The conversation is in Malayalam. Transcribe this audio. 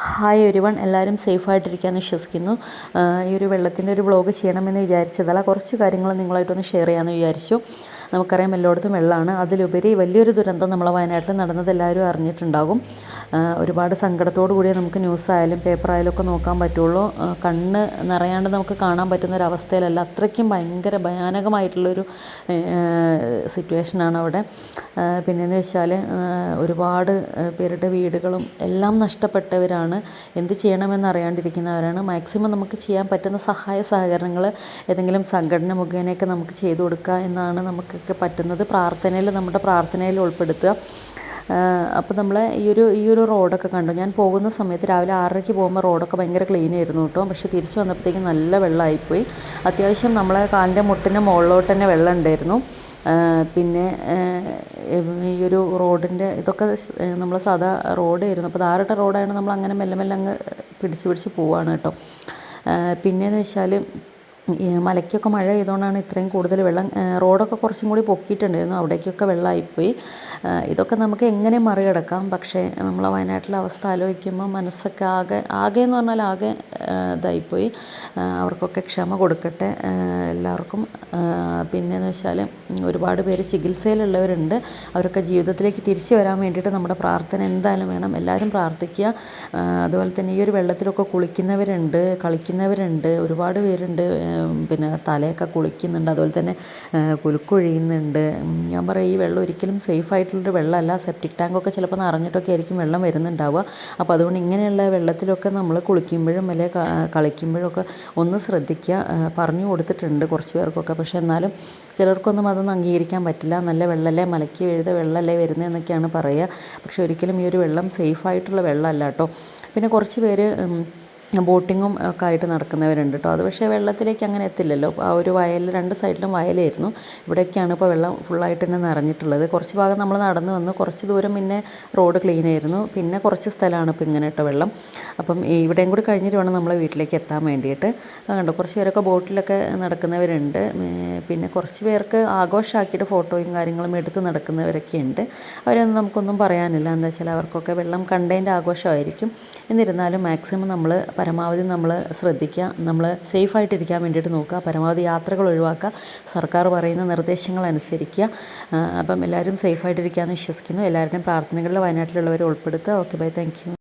ഹായ് ഒരുവൺ എല്ലാവരും സേഫായിട്ടിരിക്കാമെന്ന് വിശ്വസിക്കുന്നു. ഈ ഒരു വെള്ളത്തിന്റെ ഒരു വ്ളോഗ് ചെയ്യണമെന്ന് വിചാരിച്ചതല്ല. കുറച്ച് കാര്യങ്ങൾ നിങ്ങളായിട്ടൊന്ന് ഷെയർ ചെയ്യാമെന്ന് വിചാരിച്ചു. നമുക്കറിയാം എല്ലായിടത്തും വെള്ളമാണ് അതിലുപരി വലിയൊരു ദുരന്തം നമ്മളെ വയനാട്ടിൽ നടന്നത് എല്ലാവരും അറിഞ്ഞിട്ടുണ്ടാകും ഒരുപാട് സങ്കടത്തോടു കൂടിയേ നമുക്ക് ന്യൂസ് ആയാലും പേപ്പർ ആയാലും ഒക്കെ നോക്കാൻ പറ്റുള്ളൂ. കണ്ണ് നിറയാണ്ട് നമുക്ക് കാണാൻ പറ്റുന്ന ഒരു അവസ്ഥയിലല്ല. അത്രയ്ക്കും ഭയങ്കര ഭയാനകമായിട്ടുള്ളൊരു സിറ്റുവേഷനാണ് അവിടെ. പിന്നെയെന്ന് വെച്ചാൽ ഒരുപാട് പേരുടെ വീടുകളും എല്ലാം നഷ്ടപ്പെട്ടവരാണ്. എന്ത് ചെയ്യണമെന്ന് അറിയാണ്ടിരിക്കുന്നവരാണ്. മാക്സിമം നമുക്ക് ചെയ്യാൻ പറ്റുന്ന സഹായ സഹകരണങ്ങൾ ഏതെങ്കിലും സംഘടന മുഖേനയൊക്കെ നമുക്ക് ചെയ്തു കൊടുക്കുക എന്നാണ് നമുക്കൊക്കെ പറ്റുന്നത്. പ്രാർത്ഥനയിൽ നമ്മുടെ പ്രാർത്ഥനയിൽ ഉൾപ്പെടുത്തുക. അപ്പോൾ നമ്മൾ ഈ ഒരു ഈ ഒരു റോഡൊക്കെ കണ്ടു. ഞാൻ പോകുന്ന സമയത്ത് രാവിലെ ആറരയ്ക്ക് പോകുമ്പോൾ റോഡൊക്കെ ഭയങ്കര ക്ലീൻ ആയിരുന്നു കേട്ടോ. പക്ഷെ തിരിച്ച് വന്നപ്പോഴത്തേക്കും നല്ല വെള്ളമായിപ്പോയി. അത്യാവശ്യം നമ്മളെ കാലിന്റെ മുട്ടിന്റെ മുകളിലോട്ട് തന്നെ വെള്ളം ഉണ്ടായിരുന്നു. പിന്നെ ഈ ഒരു റോഡിന്റെ ഇതൊക്കെ നമ്മൾ സാധാ റോഡായിരുന്നു. അപ്പോൾ ധാരട്ട നമ്മൾ അങ്ങനെ മെല്ലെ മെല്ലെ അങ്ങ് പിടിച്ച് പിടിച്ച് പോവുകയാണ് കേട്ടോ. പിന്നെയെന്ന് വെച്ചാൽ മലയ്ക്കൊക്കെ മഴ പെയ്തുകൊണ്ടാണ് ഇത്രയും കൂടുതൽ വെള്ളം റോഡൊക്കെ കുറച്ചും കൂടി പൊക്കിയിട്ടുണ്ടായിരുന്നു. അവിടേക്കൊക്കെ വെള്ളമായിപ്പോയി ഇതൊക്കെ നമുക്ക് എങ്ങനെ മറികടക്കാം? പക്ഷേ നമ്മളെ വയനാട്ടിലെ അവസ്ഥ ആലോചിക്കുമ്പോൾ മനസ്സൊക്കെ ആകെ ആകെ എന്ന് പറഞ്ഞാൽ ആകെ ഇതായിപ്പോയി. അവർക്കൊക്കെ ക്ഷമ കൊടുക്കട്ടെ എല്ലാവർക്കും. പിന്നെയെന്ന് വെച്ചാൽ ഒരുപാട് പേര് ചികിത്സയിലുള്ളവരുണ്ട്. അവരൊക്കെ ജീവിതത്തിലേക്ക് തിരിച്ചു വരാൻ വേണ്ടിയിട്ട് നമ്മുടെ പ്രാർത്ഥന എന്തായാലും വേണം. എല്ലാവരും പ്രാർത്ഥിക്കുക. അതുപോലെ തന്നെ ഈ ഒരു വെള്ളത്തിലൊക്കെ കുളിക്കുന്നവരുണ്ട് കളിക്കുന്നവരുണ്ട് ഒരുപാട് പേരുണ്ട്. പിന്നെ തലയൊക്കെ കുളിക്കുന്നുണ്ട് അതുപോലെ തന്നെ കുലുക്കൊഴിയുന്നുണ്ട്. ഞാൻ പറയാം ഈ വെള്ളം ഒരിക്കലും സേഫ് ആയിട്ടുള്ളൊരു വെള്ളമല്ല. സെപ്റ്റിക് ടാങ്കൊക്കെ ചിലപ്പോൾ നിറഞ്ഞിട്ടൊക്കെ ആയിരിക്കും വെള്ളം വരുന്നുണ്ടാവുക. അപ്പോൾ അതുകൊണ്ട് ഇങ്ങനെയുള്ള വെള്ളത്തിലൊക്കെ നമ്മൾ കുളിക്കുമ്പോഴും അല്ലെങ്കിൽ കളിക്കുമ്പോഴൊക്കെ ഒന്ന് ശ്രദ്ധിക്കുക. പറഞ്ഞു കൊടുത്തിട്ടുണ്ട് കുറച്ച് പേർക്കൊക്കെ. പക്ഷേ എന്നാലും ചിലർക്കൊന്നും അതൊന്നും അംഗീകരിക്കാൻ പറ്റില്ല. നല്ല വെള്ളമല്ലേ മലയ്ക്ക് എഴുത വെള്ളമല്ലേ വരുന്നതെന്നൊക്കെയാണ് പറയുക. പക്ഷേ ഒരിക്കലും ഈ ഒരു വെള്ളം സേഫ് ആയിട്ടുള്ള വെള്ളമല്ല കേട്ടോ. പിന്നെ കുറച്ച് പേര് ബോട്ടിങ്ങും ഒക്കെ ആയിട്ട് നടക്കുന്നവരുണ്ട് കേട്ടോ അത് പക്ഷേ വെള്ളത്തിലേക്ക് അങ്ങനെ എത്തില്ലല്ലോ. ആ ഒരു വയൽ രണ്ട് സൈഡിലും വയലായിരുന്നു. ഇവിടെയൊക്കെയാണ് ഇപ്പോൾ വെള്ളം ഫുള്ളായിട്ട് തന്നെ നിറഞ്ഞിട്ടുള്ളത്. കുറച്ച് ഭാഗം നമ്മൾ നടന്നു വന്ന് കുറച്ച് ദൂരം പിന്നെ റോഡ് ക്ലീൻ ആയിരുന്നു. പിന്നെ കുറച്ച് സ്ഥലമാണ് ഇപ്പോൾ ഇങ്ങനെ ഇട്ട വെള്ളം. അപ്പം ഇവിടെയും കൂടി കഴിഞ്ഞിട്ട് വേണം നമ്മളെ വീട്ടിലേക്ക് എത്താൻ വേണ്ടിയിട്ട്. കണ്ടോ കുറച്ച് പേരൊക്കെ ബോട്ടിലൊക്കെ നടക്കുന്നവരുണ്ട്. പിന്നെ കുറച്ച് പേർക്ക് ആഘോഷമാക്കിയിട്ട് ഫോട്ടോയും കാര്യങ്ങളും എടുത്ത് നടക്കുന്നവരൊക്കെ ഉണ്ട്. അവരൊന്നും നമുക്കൊന്നും പറയാനില്ല. എന്താ വെച്ചാൽ അവർക്കൊക്കെ വെള്ളം കണ്ടതിന്റെ ആഘോഷമായിരിക്കും. എന്നിരുന്നാലും മാക്സിമം നമ്മൾ പരമാവധി നമ്മൾ ശ്രദ്ധിക്കുക നമ്മൾ സേഫായിട്ടിരിക്കാൻ വേണ്ടിയിട്ട് നോക്കുക പരമാവധി യാത്രകൾ ഒഴിവാക്കുക സർക്കാർ പറയുന്ന നിർദ്ദേശങ്ങൾ അനുസരിക്കുക. അപ്പം എല്ലാവരും സേഫായിട്ടിരിക്കാമെന്ന് വിശ്വസിക്കുന്നു. എല്ലാവരുടെയും പ്രാർത്ഥനകളിൽ വയനാട്ടിലുള്ളവരെ ഉൾപ്പെടുത്തുക. Okay bye thank